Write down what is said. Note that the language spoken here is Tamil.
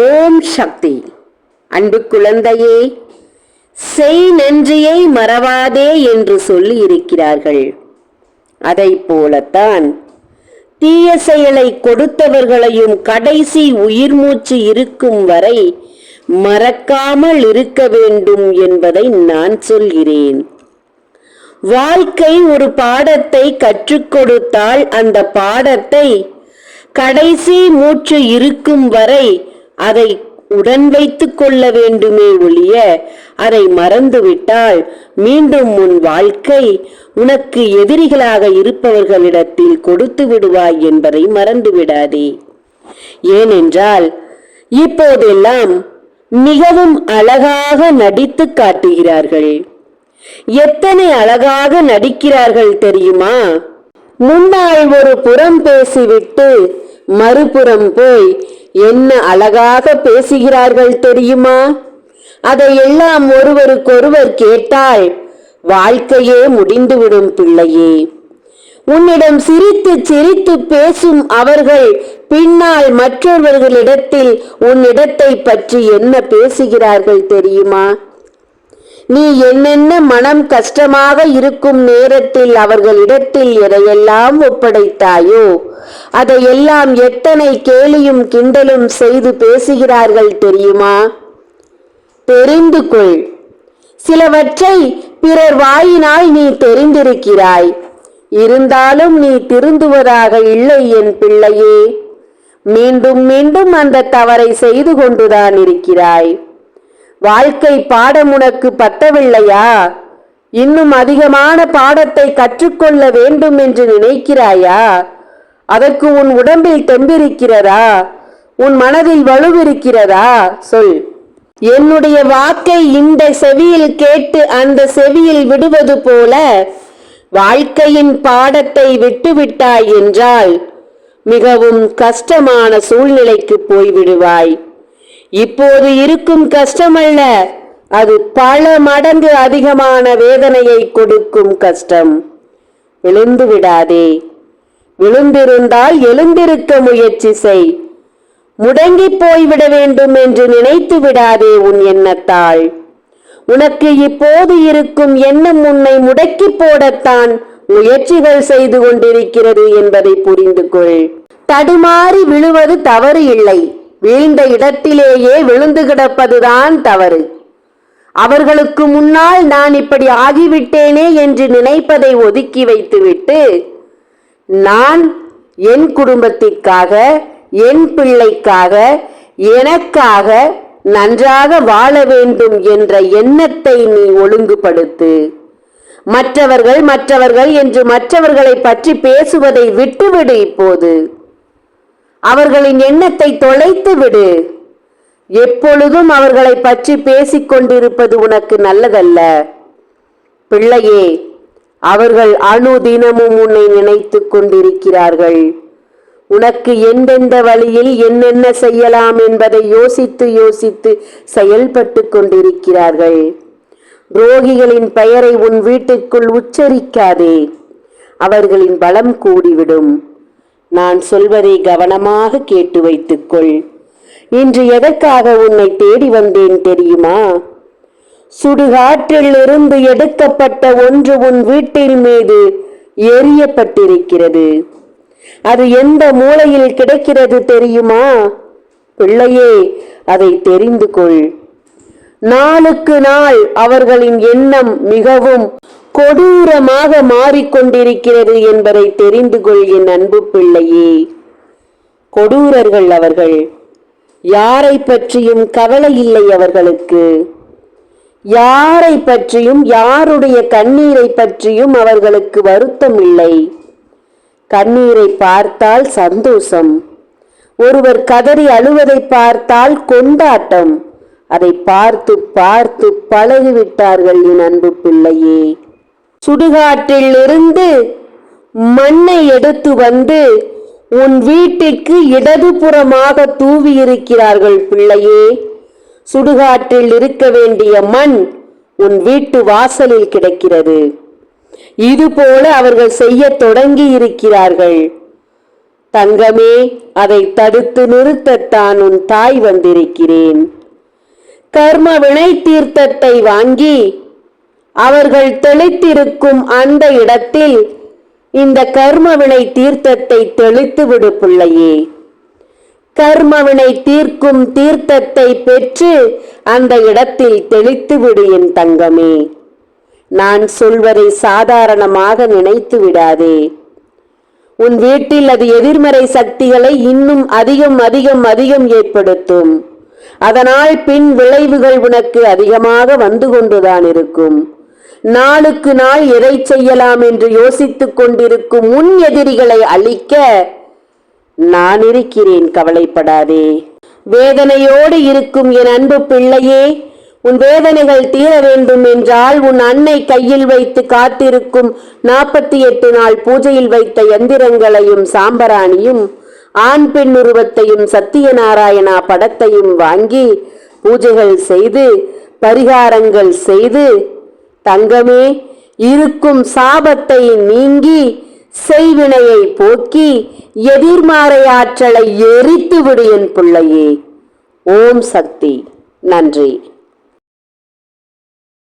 ஓம் சக்தி. அன்பு குழந்தையே செய் நன்றியை மறவாதே என்று சொல்லி இருக்கிறார்கள். அதை போலத்தான் தீய செயலை கொடுத்தவர்களையும் கடைசி உயிர் மூச்சு இருக்கும் வரை மறக்காமல் இருக்க வேண்டும் என்பதை நான் சொல்கிறேன். வாழ்க்கை ஒரு பாடத்தை கற்றுக் கொடுத்தால் அந்த பாடத்தை கடைசி மூச்சு இருக்கும் வரை அதை உடன் வைத்துக் கொள்ள வேண்டுமே ஒழிய அதை மறந்துவிட்டால் மீண்டும் உன் வாழ்க்கை உனக்கு எதிரிகளாக இருப்பவர்களிடத்தில் கொடுத்து விடுவாய் என்பதை மறந்துவிடாதே. ஏனென்றால் இப்போதெல்லாம் மிகவும் அழகாக நடித்து காட்டுகிறார்கள். எத்தனை அழகாக நடிக்கிறார்கள் தெரியுமா? முன்னால் ஒரு புறம் பேசிவிட்டு மறுபுறம் போய் என்ன அழகாக பேசுகிறார்கள் தெரியுமா? அதையெல்லாம் ஒருவருக்கொருவர் கேட்டால் வாழ்க்கையே முடிந்துவிடும் பிள்ளையே. உன்னிடம் சிரித்து சிரித்து பேசும் அவர்கள் பின்னால் மற்றவர்களிடத்தில் உன்னிடத்தை பற்றி என்ன பேசுகிறார்கள் தெரியுமா? நீ என்னென்ன மனம் கஷ்டமாக இருக்கும் நேரத்தில் அவர்களிடத்தில் எதையெல்லாம் ஒப்படைத்தாயோ அதையெல்லாம் எத்தனை கேலியும் கிண்டலும் செய்து பேசுகிறார்கள் தெரியுமா? தெரிந்து கொள். சிலவற்றை பிறர் வாயினால் நீ தெரிந்திருக்கிறாய். இருந்தாலும் நீ திருந்துவதாக இல்லை என் பிள்ளையே. மீண்டும் மீண்டும் அந்த தவறை செய்து கொண்டுதான் இருக்கிறாய். வாழ்க்கை பாடம் உனக்கு பத்தவில்லையா? இன்னும் அதிகமான பாடத்தை கற்றுக்கொள்ள வேண்டும் என்று நினைக்கிறாயா? அதற்கு உன் உடம்பில் தெம்பிருக்கிறதா? உன் மனதில் வலுவிருக்கிறதா? சொல். என்னுடைய வாக்கை இந்த செவியில் கேட்டு அந்த செவியில் விடுவது போல வாழ்க்கையின் பாடத்தை விட்டுவிட்டாய் என்றால் மிகவும் கஷ்டமான சூழ்நிலைக்கு போய்விடுவாய். இப்போது இருக்கும் கஷ்டமல்ல அது பல மடங்கு அதிகமான வேதனையை கொடுக்கும் கஷ்டம். விழுந்து விடாதே. விழுந்திருந்தால் எழுந்திருக்க முயற்சி செய். முடங்கி போய்விட வேண்டும் என்று நினைத்து விடாதே உன் எண்ணத்தால். உனக்கு இப்போது இருக்கும் எண்ணம் உன்னை முடக்கி போடத்தான் முயற்சிகள் செய்து கொண்டிருக்கிறது என்பதை புரிந்து கொள் தடுமாறி விழுவது தவறு இல்லை. வீழ்ந்த இடத்திலேயே விழுந்து கிடப்பதுதான் தவறு. அவர்களுக்கு முன்னால் நான் இப்படி ஆகிவிட்டேனே என்று நினைப்பதை ஒதுக்கி வைத்துவிட்டு நான் என் குடும்பத்திற்காக என் பிள்ளைக்காக எனக்காக நன்றாக வாழ வேண்டும் என்ற எண்ணத்தை நீ ஒழுங்குபடுத்து. மற்றவர்கள் மற்றவர்கள் என்று மற்றவர்களை பற்றி பேசுவதை விட்டுவிடு இப்போது. அவர்களின் எண்ணத்தை தொலைத்து விடு. எப்பொழுதும் அவர்களை பற்றி பேசிக் கொண்டிருப்பது உனக்கு நல்லதல்ல. பிள்ளையே அவர்கள் அணு தினமும் உன்னை நினைத்துக் கொண்டிருக்கிறார்கள். உனக்கு எந்தெந்த வழியில் என்னென்ன செய்யலாம் என்பதை யோசித்து யோசித்து செயல்பட்டு கொண்டிருக்கிறார்கள். துரோகிகளின் பெயரை உன் வீட்டுக்குள் உச்சரிக்காதே. அவர்களின் பலம் கூடிவிடும். நான் சொல்வதை கவனமாக கேட்டு வைத்துக்கொள். இன்று எதற்காக உன்னை தேடி வந்தேன் தெரியுமா? சுடுகாற்றில் இருந்து எடுக்கப்பட்ட ஒன்று உன் வீட்டின் மீது எரியப்பட்டிருக்கிறது அது எந்த மூலையில் கிடைக்கிறது தெரியுமா? பிள்ளையே அதை தெரிந்து கொள். நாளுக்கு நாள் அவர்களின் எண்ணம் மிகவும் கொடூரமாக மாறிக்கொண்டிருக்கிறது என்பதை தெரிந்து கொள் என் அன்பு பிள்ளையே. கொடூரர்கள் அவர்கள் யாரை பற்றியும் கவலை இல்லை அவர்களுக்கு. யாரை பற்றியும் யாருடைய கண்ணீரை பற்றியும் அவர்களுக்கு வருத்தம் இல்லை. கண்ணீரை பார்த்தால் சந்தோஷம். ஒருவர் கதறி அழுவதை பார்த்தால் கொண்டாட்டம். அதை பார்த்து பார்த்து பழகிவிட்டார்கள் என் அன்பு பிள்ளையே. சுடுகாட்டில் இருந்து மண்ணை எடுத்து வந்து உன் வீட்டிற்கு இடதுபுறமாக தூவி இருக்கிறார்கள் பிள்ளையே. சுடுகாட்டில் இருக்க வேண்டிய மண் உன் வீட்டு வாசலில் கிடக்கிறது. இதுபோல அவர்கள் செய்ய தொடங்கி இருக்கிறார்கள் தங்கமே அதை தடுத்து நிறுத்தத்தான் உன் தாய் வந்திருக்கிறேன். கர்ம வினை தீர்த்தத்தை வாங்கி அவர்கள் தெளித்திருக்கும் அந்த இடத்தில் இந்த கர்மவினை தீர்த்தத்தை தெளித்து விடு பிள்ளையே. கர்மவினை தீர்க்கும் தீர்த்தத்தை பெற்று அந்த இடத்தில் தெளித்து விடு என் தங்கமே. நான் சொல்வதை சாதாரணமாக நினைத்து விடாதே. உன் வீட்டில் அது எதிர்மறை சக்திகளை இன்னும் அதிகம் அதிகம் அதிகம் ஏற்படுத்தும். அதனால் பின் விளைவுகள் உனக்கு அதிகமாக வந்து கொண்டுதான் இருக்கும். நாளுக்கு நாள் எதை செய்யலாம் என்று யோசித்துக் கொண்டிருக்கும் முன் எதிரிகளை அழிக்க நான் இருக்கிறேன் கவலைப்படாதே. வேதனையோடு இருக்கும் என் அன்பு பிள்ளையே உன் வேதனைகள் தீர வேண்டும் என்றால் உன் அன்னை கையில் வைத்து காத்திருக்கும் நாற்பத்தி எட்டு நாள் பூஜையில் வைத்த எந்திரங்களையும் சாம்பராணியும் ஆண் பெண் உருவத்தையும் சத்தியநாராயணா படத்தையும் வாங்கி பூஜைகள் செய்து பரிகாரங்கள் செய்து தங்கமே இருக்கும் சாபத்தை நீங்கி செய்வினையை போக்கி எதிர்மாறை ஆற்றலை எரித்து விடு என் பிள்ளையே. ஓம் சக்தி. நன்றி.